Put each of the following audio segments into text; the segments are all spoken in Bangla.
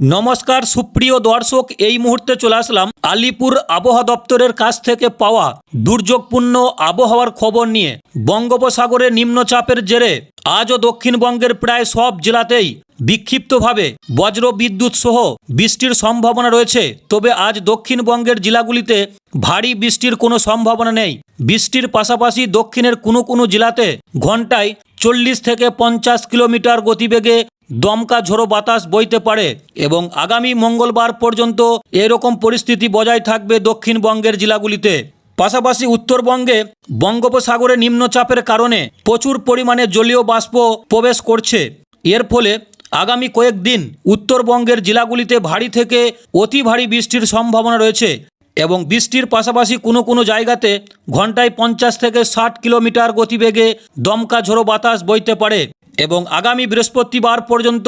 নমস্কার, সুপ্রিয় দর্শক, এই মুহূর্তে চলে আসলাম আলিপুর আবহাওয়া দপ্তরের কাছ থেকে পাওয়া দুর্যোগপূর্ণ আবহাওয়ার খবর নিয়ে। বঙ্গোপসাগরে নিম্নচাপের জেরে আজও দক্ষিণবঙ্গের প্রায় সব জেলাতেই বিক্ষিপ্তভাবে বজ্র বিদ্যুৎ সহ বৃষ্টির সম্ভাবনা রয়েছে। তবে আজ দক্ষিণবঙ্গের জেলাগুলিতে ভারী বৃষ্টির কোনো সম্ভাবনা নেই। বৃষ্টির পাশাপাশি দক্ষিণের কোনো কোনো জেলাতে ঘন্টায় চল্লিশ থেকে পঞ্চাশ কিলোমিটার গতিবেগে দমকা ঝোড়ো বাতাস বইতে পারে এবং আগামী মঙ্গলবার পর্যন্ত এরকম পরিস্থিতি বজায় থাকবে দক্ষিণবঙ্গের জেলাগুলিতে। পাশাপাশি উত্তরবঙ্গে বঙ্গোপসাগরে নিম্নচাপের কারণে প্রচুর পরিমাণে জলীয় বাষ্প প্রবেশ করছে। এর ফলে আগামী কয়েকদিন উত্তরবঙ্গের জেলাগুলিতে ভারী থেকে অতি ভারী বৃষ্টির সম্ভাবনা রয়েছে এবং বৃষ্টির পাশাপাশি কোনো কোনো জায়গাতে ঘন্টায় পঞ্চাশ থেকে ষাট কিলোমিটার গতিবেগে দমকা ঝোড়ো বাতাস বইতে পারে। এবং আগামী বৃহস্পতিবার পর্যন্ত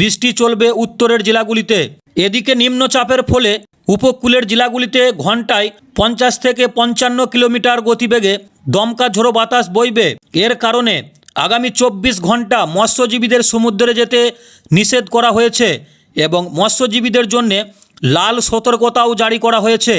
বৃষ্টি চলবে উত্তরের জেলাগুলিতে। এদিকে নিম্নচাপের ফলে উপকূলের জেলাগুলিতে ঘন্টায় পঞ্চাশ থেকে পঞ্চান্ন কিলোমিটার গতিবেগে দমকা ঝোড়ো বাতাস বইবে। এর কারণে আগামী চব্বিশ ঘণ্টা মৎস্যজীবীদের সমুদ্রে যেতে নিষেধ করা হয়েছে এবং মৎস্যজীবীদের জন্যে লাল সতর্কতাও জারি করা হয়েছে।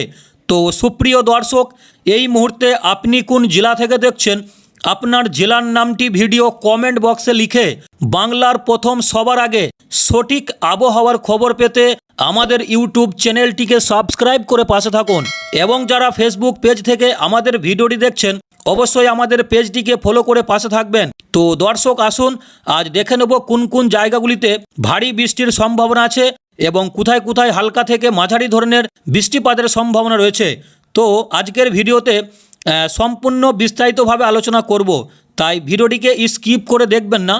তো সুপ্রিয় দর্শক, এই মুহূর্তে আপনি কোন জেলা থেকে দেখছেন আপনার জেলার নামটি ভিডিও কমেন্ট বক্সে লিখে বাংলার প্রথম সবার আগে সঠিক আবহাওয়ার খবর পেতে আমাদের ইউটিউব চ্যানেলটিকে সাবস্ক্রাইব করে পাশে থাকুন। এবং যারা ফেসবুক পেজ থেকে আমাদের ভিডিওটি দেখছেন, অবশ্যই আমাদের পেজটিকে ফলো করে পাশে থাকবেন। তো দর্শক, আসুন, আজ দেখে নেব কোন কোন জায়গাগুলিতে ভারী বৃষ্টির সম্ভাবনা আছে এবং কোথায় কোথায় হালকা থেকে মাঝারি ধরনের বৃষ্টিপাতের সম্ভাবনা রয়েছে। তো আজকের ভিডিওতে সম্পূর্ণ বিস্তারিতভাবে আলোচনা করব। তাই ভিডিওটিকে স্কিপ করে দেখবেন না,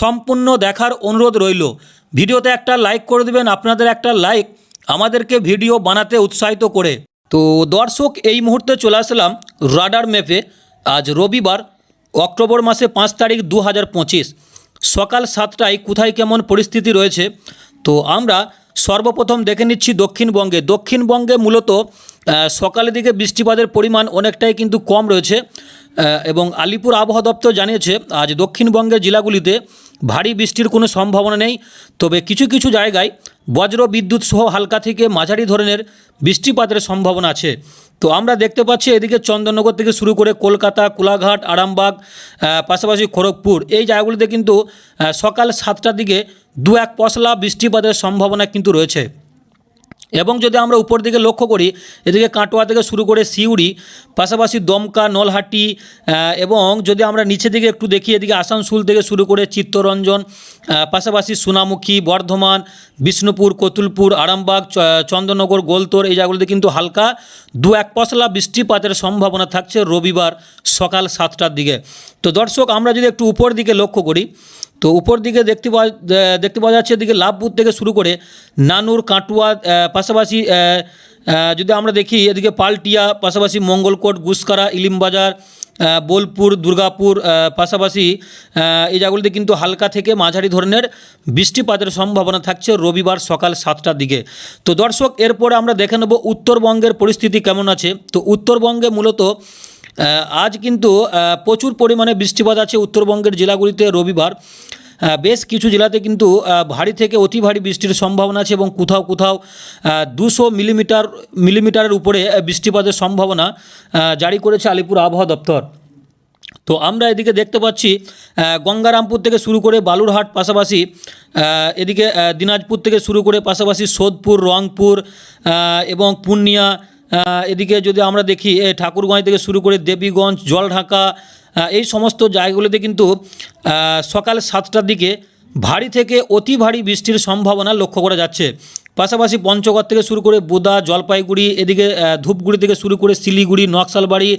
সম্পূর্ণ দেখার অনুরোধ রইল। ভিডিওতে একটা লাইক করে দেবেন, আপনাদের একটা লাইক আমাদেরকে ভিডিও বানাতে উৎসাহিত করে। তো দর্শক, এই মুহূর্তে চলে আসলাম রাডার ম্যাপে। আজ রবিবার, অক্টোবর মাসে পাঁচ তারিখ দু হাজার পঁচিশ। সকাল সাতটায় কোথায় কেমন পরিস্থিতি রয়েছে? তো আমরা সর্বপ্রথম দেখে নিচ্ছি দক্ষিণবঙ্গে। দক্ষিণবঙ্গে মূলত সকালের দিকে বৃষ্টিপাতের পরিমাণ অনেকটাই কিন্তু কম রয়েছে এবং আলিপুর আবহাওয়া দপ্তর জানিয়েছে, আজ দক্ষিণবঙ্গের জেলাগুলিতে ভারী বৃষ্টির কোনো সম্ভাবনা নেই, তবে কিছু কিছু জায়গায় বজ্র বিদ্যুৎ সহ হালকা থেকে মাঝারি ধরনের বৃষ্টিপাতের সম্ভাবনা আছে। তো আমরা দেখতে পাচ্ছি এদিকে চন্দননগর থেকে শুরু করে কলকাতা, কোলাঘাট, আরামবাগ পাশাপাশি খড়গপুর। এই জায়গাগুলিতে কিন্তু সকাল সাতটার দিকে দু এক পশলা বৃষ্টিপাতের সম্ভাবনা কিন্তু রয়েছে। এবং যদি আমরা উপর দিকে লক্ষ্য করি, এদিকে কাটোয়া থেকে শুরু করে সিউড়ি, পাশাপাশি দমকা, নলহাটি এবং যদি আমরা নিচে দিকে একটু দেখি, এদিকে আসানসোল থেকে শুরু করে চিত্তরঞ্জন পাশাপাশি সোনামুখী, বর্ধমান, বিষ্ণুপুর, কতুলপুর, আরামবাগ, চ- চন্দননগর গোলতোর, এই জায়গাগুলিতে কিন্তু হালকা দু এক পশলা বৃষ্টিপাতের সম্ভাবনা থাকছে রবিবার সকাল সাতটার দিকে। তো দর্শক, আমরা যদি একটু উপর দিকে লক্ষ্য করি তো উপর দিকে দেখতে পাওয়া দেখতে পাওয়া যাচ্ছে এদিকে লাভপুর থেকে শুরু করে নানুর, কাটুয়া পাশাপাশি যদি আমরা দেখি এদিকে পালটিয়া, পাশাপাশি মঙ্গলকোট, গুসকারা, ইলিমবাজার বোলপুর, দুর্গাপুর পাশাপাশি এই জায়গাগুলিতে কিন্তু হালকা থেকে মাঝারি ধরনের বৃষ্টিপাতের সম্ভাবনা থাকছে রবিবার সকাল সাতটার দিকে। তো দর্শক, এরপরে আমরা দেখে নেব উত্তরবঙ্গের পরিস্থিতি কেমন আছে। তো উত্তরবঙ্গে মূলত আজ কিন্তু প্রচুর পরিমাণে বৃষ্টিপাত আছে উত্তরবঙ্গের জেলাগুলিতে রবিবার। বেশ কিছু জেলাতে কিন্তু ভারী থেকে অতি ভারী বৃষ্টির সম্ভাবনা আছে এবং কোথাও কোথাও দুশো মিলিমিটার, মিলিমিটারের উপরে বৃষ্টিপাতের সম্ভাবনা জারি করেছে আলিপুর আবহাওয়া দপ্তর। তো আমরা এদিকে দেখতে পাচ্ছি গঙ্গারামপুর থেকে শুরু করে বালুরহাট পাশাপাশি এদিকে দিনাজপুর থেকে শুরু করে পাশাপাশি সোদপুর, রংপুর এবং পূর্ণিয়া এদিকে যদি আমরা দেখি ঠাকুরগঞ্জ থেকে শুরু করে দেবীগঞ্জ, জলঢাকা এই সমস্ত জায়গাগুলিতে কিন্তু সকাল সাতটার দিকে ভারী থেকে অতি ভারী বৃষ্টির সম্ভাবনা লক্ষ্য করা যাচ্ছে। পাশাপাশি পঞ্চগড় থেকে শুরু করে বোদা, জলপাইগুড়ি, এদিকে ধূপগুড়ি থেকে শুরু করে শিলিগুড়ি, নকশালবাড়ি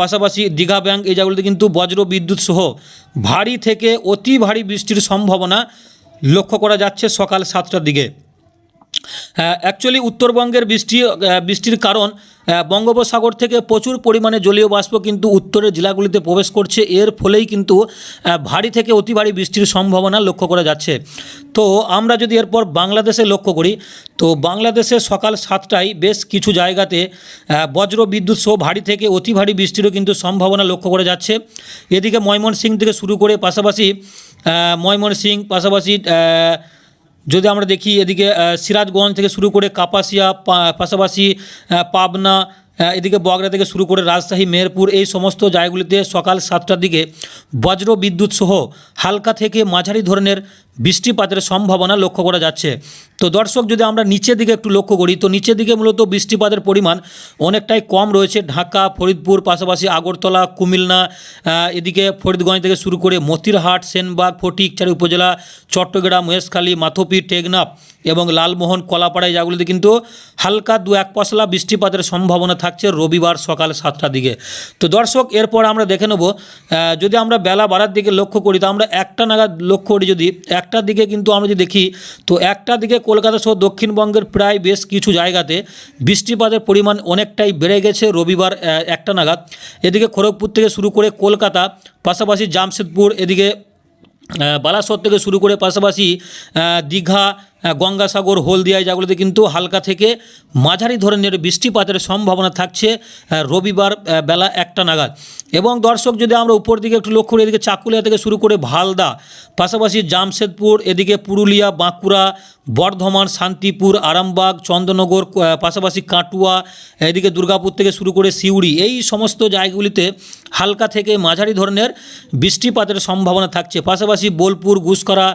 পাশাপাশি দীঘা ব্যাংক, এই জায়গাগুলিতে কিন্তু বজ্র বিদ্যুৎ সহ ভারী থেকে অতি ভারী বৃষ্টির সম্ভাবনা লক্ষ্য করা যাচ্ছে সকাল সাতটার দিকে। অ্যাকচুয়ালি উত্তরবঙ্গের বৃষ্টি বৃষ্টির কারণ বঙ্গোপসাগর থেকে প্রচুর পরিমাণে জলীয় বাষ্প কিন্তু উত্তরের জেলাগুলিতে প্রবেশ করছে। এর ফলেই কিন্তু ভারী থেকে অতি ভারী বৃষ্টির সম্ভাবনা লক্ষ্য করা যাচ্ছে। তো আমরা যদি এরপর বাংলাদেশে লক্ষ্য করি, তো বাংলাদেশে সকাল সাতটায় বেশ কিছু জায়গাতে বজ্র বিদ্যুৎ সহ ভারী থেকে অতি ভারী বৃষ্টিরও কিন্তু সম্ভাবনা লক্ষ্য করা যাচ্ছে। এদিকে ময়মনসিংহ থেকে শুরু করে পাশাপাশি ময়মনসিং পাশাপাশি যদি আমরা দেখি এদিকে সিরাজগঞ্জ থেকে শুরু করে কাপাসিয়া পাশাপাশি পাবনা এদিকে বগড়া থেকে শুরু করে রাজশাহী, মেহেরপুর এই সমস্ত জায়গাগুলিতে সকাল সাতটার দিকে বজ্র বিদ্যুৎ সহ হালকা থেকে মাঝারি ধরনের বৃষ্টিপাতের সম্ভাবনা লক্ষ্য করা যাচ্ছে। তো দর্শক, যদি আমরা নিচের দিকে একটু লক্ষ্য করি, তো নিচের দিকে মূলত বৃষ্টিপাতের পরিমাণ অনেকটাই কম রয়েছে। ঢাকা, ফরিদপুর, পাশাপাশি আগরতলা, কুমিল্লা এদিকে ফরিদগঞ্জ থেকে শুরু করে মতিরহাট, সেনবাগ ফটিকচারি উপজেলা, চট্টগ্রাম মহেশখালী মাথপি, টেকনাফ এবং লালমোহন কলাপাড়া জায়গাগুলিতে কিন্তু হালকা দু এক পশলা বৃষ্টিপাতের সম্ভাবনা থাকছে রবিবার সকাল সাতটার দিকে। তো দর্শক, এরপর আমরা দেখে নেব যদি আমরা বেলা বাড়ার দিকে লক্ষ্য করি, তো আমরা একটা নাগাদ লক্ষ্য করি যদি একটার দিকে কিন্তু আমরা যদি দেখি, তো একটা দিকে কলকাতা সহ দক্ষিণবঙ্গের প্রায় বেশ কিছু জায়গাতে বৃষ্টিপাতের পরিমাণ অনেকটাই বেড়ে গেছে রবিবার একটা নাগাদ। এদিকে খড়গপুর থেকে শুরু করে কলকাতা, পাশাপাশি জামশেদপুর, এদিকে বালাসর থেকে শুরু করে পাশাপাশি দীঘা গঙ্গাসাগর হলদিয়া জায়গাগুলোতে কিন্তু হালকা থেকে মাঝারি ধরনের বৃষ্টিপাতের সম্ভাবনা থাকছে আহ, রবিবার বেলা একটা নাগাদ। এবং দর্শক যদি আমরা উপর দিকে একটু লক্ষ্য করি এদিকে চাকুলিয়া থেকে শুরু করে ভালদা পাশাপাশি জামশেদপুর এদিকে পুরুলিয়া বাঁকুড়া বর্ধমান শান্তিপুর আরামবাগ চন্দ্রনগর পাশাপাশি কাটুয়া এদিকে দুর্গাপুর থেকে শুরু করে সিউড়ি এই সমস্ত জায়গাগুলিতে হালকা থেকে মাঝারি ধরনের বৃষ্টিপাতের সম্ভাবনা থাকছে। পাশাপাশি বোলপুর গুসকরা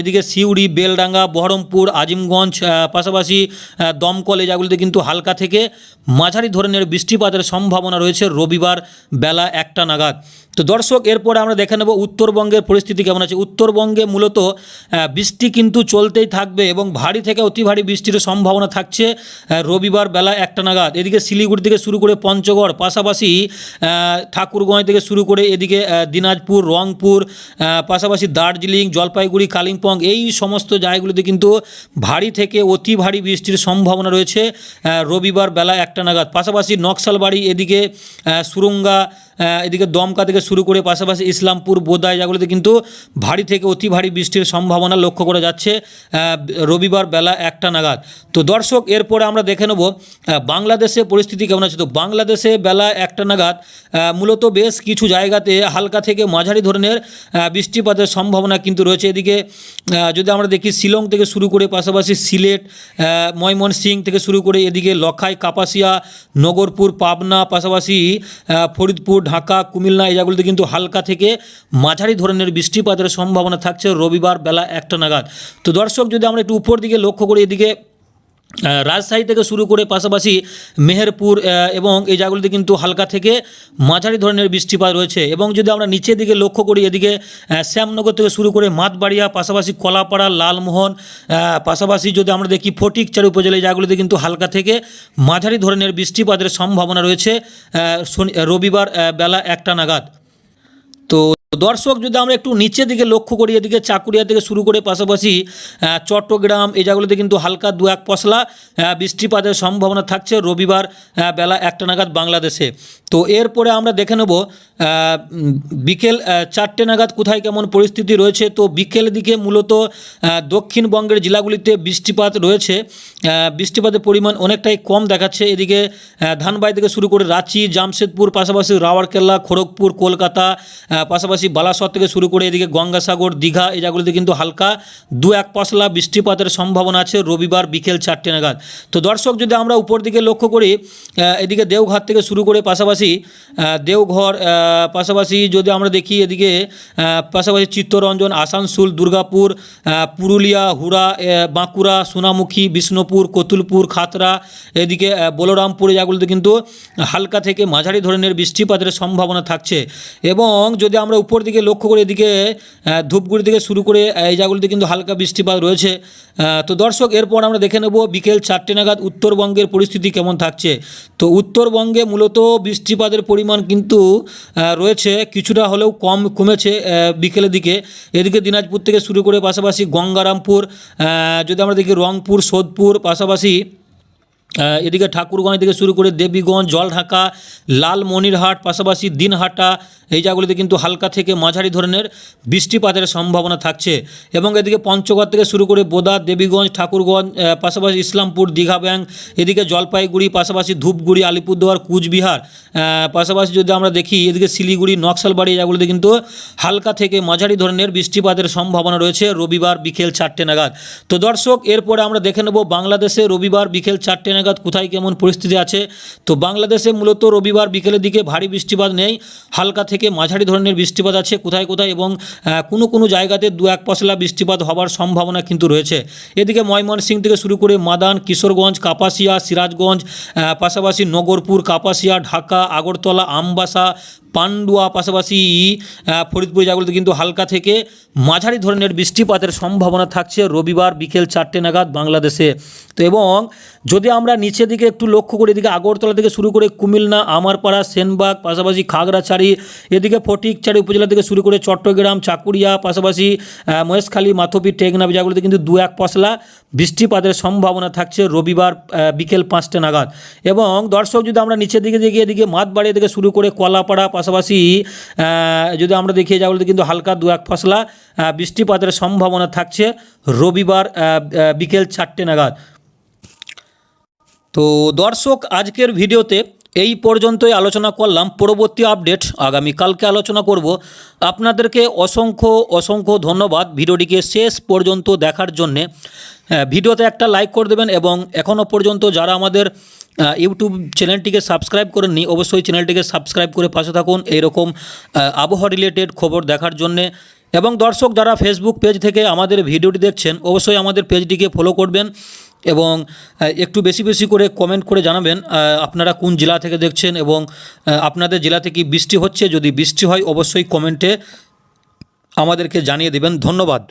এদিকে সিউড়ি, বেলডাঙ্গা, বহরমপুর, আজিমগঞ্জ পাশাপাশি দমকল জায়গাগুলিতে কিন্তু হালকা থেকে মাঝারি ধরনের বৃষ্টিপাতের সম্ভাবনা রয়েছে রবিবার বেলা একটা নাগাদ। তো দর্শক, এরপরে আমরা দেখে নেব উত্তরবঙ্গের পরিস্থিতি কেমন আছে। উত্তরবঙ্গে মূলত বৃষ্টি কিন্তু চলতেই থাকবে এবং ভারী থেকে অতি ভারী বৃষ্টির সম্ভাবনা থাকছে রবিবার বেলা একটা নাগাদ। এদিকে শিলিগুড়ি থেকে শুরু করে পঞ্চগড়, পাশাপাশি ঠাকুরগঞ্জ থেকে শুরু করে এদিকে দিনাজপুর, রংপুর পাশাপাশি দার্জিলিং, জলপাইগুড়ি কালিম্পং এই সমস্ত জায়গাগুলিতে কিন্তু ভারী থেকে অতি ভারী বৃষ্টির সম্ভাবনা রয়েছে রবিবার বেলা একটা নাগাদ। পাশাপাশি নকশালবাড়ি এদিকে সুরঙ্গা এদিকে দমকা থেকে শুরু করে পাশাপাশি ইসলামপুর বোদায় জায়গাগুলিতে কিন্তু ভারী থেকে অতি ভারী বৃষ্টির সম্ভাবনা লক্ষ্য করা যাচ্ছে রবিবার বেলা একটা নাগাদ। তো দর্শক, এরপরে আমরা দেখে নেব বাংলাদেশে পরিস্থিতি কেমন আছে। তো বাংলাদেশে বেলা একটা নাগাদ মূলত বেশ কিছু জায়গাতে হালকা থেকে মাঝারি ধরনের বৃষ্টিপাতের সম্ভাবনা কিন্তু রয়েছে। এদিকে যদি আমরা দেখি শিলং থেকে শুরু করে পাশাপাশি সিলেট ময়মনসিং থেকে শুরু করে এদিকে লখাই, কাপাসিয়া, নগরপুর, পাবনা, পাশাপাশি ফরিদপুর ঢাকা, কুমিল্লা, এই জায়গাগুলিতে কিন্তু হালকা থেকে মাঝারি ধরনের বৃষ্টিপাতের সম্ভাবনা থাকছে রবিবার বেলা একটা নাগাদ। তো দর্শক, যদি আমরা একটু উপর দিকে লক্ষ্য করি, এদিকে রাজশাহী থেকে শুরু করে পাশাপাশি মেহেরপুর এবং এই জায়গাগুলিতে কিন্তু হালকা থেকে মাঝারি ধরনের বৃষ্টিপাত রয়েছে। এবং যদি আমরা নিচের দিকে লক্ষ্য করি, এদিকে শ্যামনগর থেকে শুরু করে মাতবাড়িয়া, পাশাপাশি কলাপাড়া, লালমোহন পাশাপাশি যদি আমরা দেখি ফটিকচার উপজেলা, এই জায়গাগুলিতে কিন্তু হালকা থেকে মাঝারি ধরনের বৃষ্টিপাতের সম্ভাবনা রয়েছে রবিবার বেলা একটা নাগাদ। তো দর্শক যদি আমরা একটু নিচের দিকে লক্ষ্য করি এদিকে চাকুরিয়া থেকে শুরু করে পাশাপাশি চট্টগ্রাম এই জায়গাগুলোতে কিন্তু হালকা দু এক পশলা বৃষ্টিপাতের সম্ভাবনা থাকছে রবিবার বেলা একটা নাগাদ বাংলাদেশে। তো এরপরে আমরা দেখে নেব বিকেল চারটে নাগাদ কোথায় কেমন পরিস্থিতি রয়েছে। তো বিকেল দিকে মূলত দক্ষিণবঙ্গের জেলাগুলিতে বৃষ্টিপাত রয়েছে। বৃষ্টিপাতের পরিমাণ অনেকটাই কম দেখাচ্ছে। এদিকে ধানবাই থেকে শুরু করে রাঁচি জামশেদপুর পাশাপাশি রাওয়ারকেল্লা খড়গপুর কলকাতা আহ, পাশাপাশি বালাসর থেকে শুরু করে এদিকে গঙ্গাসাগর, দীঘা, এই জায়গাগুলিতে কিন্তু হালকা দু এক পশলা বৃষ্টিপাতের সম্ভাবনা আছে রবিবার বিকেল চারটে নাগাদ। তো দর্শক, যদি আমরা উপর দিকে লক্ষ্য করি এদিকে দেওঘর থেকে শুরু করে পাশাপাশি দেওঘর পাশাপাশি যদি আমরা দেখি এদিকে পাশাপাশি চিত্তরঞ্জন, আসানসোল, দুর্গাপুর পুরুলিয়া, হুড়া বাঁকুড়া, সোনামুখী, বিষ্ণুপুর, কতুলপুর, খাতরা, এদিকে বলরামপুর জায়গাগুলোতে কিন্তু হালকা থেকে মাঝারি ধরনের বৃষ্টিপাতের সম্ভাবনা থাকছে। এবং যদি আমরা উপর দিকে লক্ষ্য করে এদিকে ধূপগুড়ি থেকে শুরু করে এই জায়গাগুলিতে কিন্তু হালকা বৃষ্টিপাত রয়েছে। তো দর্শক, এরপর আমরা দেখে নেব বিকেল চারটে নাগাদ উত্তরবঙ্গের পরিস্থিতি কেমন থাকছে। তো উত্তরবঙ্গে মূলত বৃষ্টিপাতের পরিমাণ কিন্তু রয়েছে, কিছুটা হলেও কম কমেছে বিকেলের দিকে। এদিকে দিনাজপুর থেকে শুরু করে পাশাপাশি গঙ্গারামপুর যদি আমরা দেখি রংপুর, সোদপুর, পাশাপাশি এদিকে ঠাকুরগঞ্জ থেকে শুরু করে দেবীগঞ্জ, জলঢাকা, লালমনিরহাট, পাশাপাশি দিনহাটা এই জায়গাগুলিতে কিন্তু হালকা থেকে মাঝারি ধরনের বৃষ্টিপাতের সম্ভাবনা থাকছে। এবং এদিকে পঞ্চগড় থেকে শুরু করে বোদা, দেবীগঞ্জ, ঠাকুরগঞ্জ পাশাপাশি ইসলামপুর, দীঘা ব্যাংক, এদিকে জলপাইগুড়ি, পাশাপাশি ধূপগুড়ি, আলিপুরদুয়ার, কুচবিহার পাশাপাশি যদি আমরা দেখি, এদিকে শিলিগুড়ি, নকশালবাড়ি জায়গাগুলিতে কিন্তু হালকা থেকে মাঝারি ধরনের বৃষ্টিপাতের সম্ভাবনা রয়েছে রবিবার বিকেল চারটে নাগাদ। তো দর্শক, এরপরে আমরা দেখে নেব বাংলাদেশে রবিবার বিকেল চারটে নাগাদ কোথায় কেমন পরিস্থিতি আছে। তো বাংলাদেশে মূলত রবিবার বিকেলের দিকে ভারী বৃষ্টিপাত নেই, হালকা থেকে মাঝারি ধরনের বৃষ্টিপাত আছে, কোথায় কোথায় এবং কোনো কোনো জায়গাতে দু এক পশলা বৃষ্টিপাত হবার সম্ভাবনা কিন্তু রয়েছে। এদিকে ময়মনসিং থেকে শুরু করে মাদান, কিশোরগঞ্জ, কাপাসিয়া, সিরাজগঞ্জ পাশাপাশি নগরপুর, কাপাসিয়া, ঢাকা, আগরতলা, আমবাসা পান্ডুয়া পাশাপাশি ফরিদপুর জায়গাগুলোতে কিন্তু হালকা থেকে মাঝারি ধরনের বৃষ্টিপাতের সম্ভাবনা থাকছে রবিবার বিকেল চারটে নাগাদ বাংলাদেশে। তো এবং যদি আমরা নিচের দিকে একটু লক্ষ্য করি, এদিকে আগরতলা থেকে শুরু করে কুমিল্লা, আমারপাড়া, সেনবাগ, পাশাপাশি খাগড়াছড়ি, এদিকে ফটিকচারি উপজেলা থেকে শুরু করে চট্টগ্রাম, চাকুরিয়া, পাশাপাশি মহেশখালী, মাথপি, টেকনাফ জায়গাগুলোতে কিন্তু দু এক পশলা বৃষ্টিপাতের সম্ভাবনা থাকছে রবিবার বিকেল পাঁচটা নাগাদ। এবং দর্শক যদি আমরা নিচের দিকে দেখি, এদিকে মাতবাড়ি থেকে শুরু করে কলাপাড়া পাশাপাশি যদি আমরা দেখি বলতে কিন্তু হালকা দু এক ফসলা বৃষ্টিপাতের সম্ভাবনা থাকছে রবিবার বিকেল চারটে নাগাদ। তো দর্শক, আজকের ভিডিওতে এই পর্যন্তই আলোচনা করলাম। পরবর্তী আপডেট আগামীকালকে আলোচনা করব। আপনাদেরকে অসংখ্য অসংখ্য ধন্যবাদ ভিডিওটিকে শেষ পর্যন্ত দেখার জন্যে। হ্যাঁ, ভিডিওতে একটা লাইক করে দেবেন এবং এখনও পর্যন্ত যারা আমাদের ইউটিউব চ্যানেলটিকে সাবস্ক্রাইব করেননি অবশ্যই চ্যানেলটিকে সাবস্ক্রাইব করে পাশে থাকুন। এইরকম আবহাওয়া রিলেটেড খবর দেখার জন্যে। এবং দর্শক যারা ফেসবুক পেজ থেকে আমাদের ভিডিওটি দেখছেন অবশ্যই আমাদের পেজটিকে ফলো করবেন। এবং একটু বেশি বেশি করে কমেন্ট করে জানাবেন আপনারা কোন জেলা থেকে দেখছেন এবং আপনাদের জেলা থেকে বৃষ্টি হচ্ছে? যদি বৃষ্টি হয়, অবশ্যই কমেন্টে আমাদেরকে জানিয়ে দেবেন। ধন্যবাদ।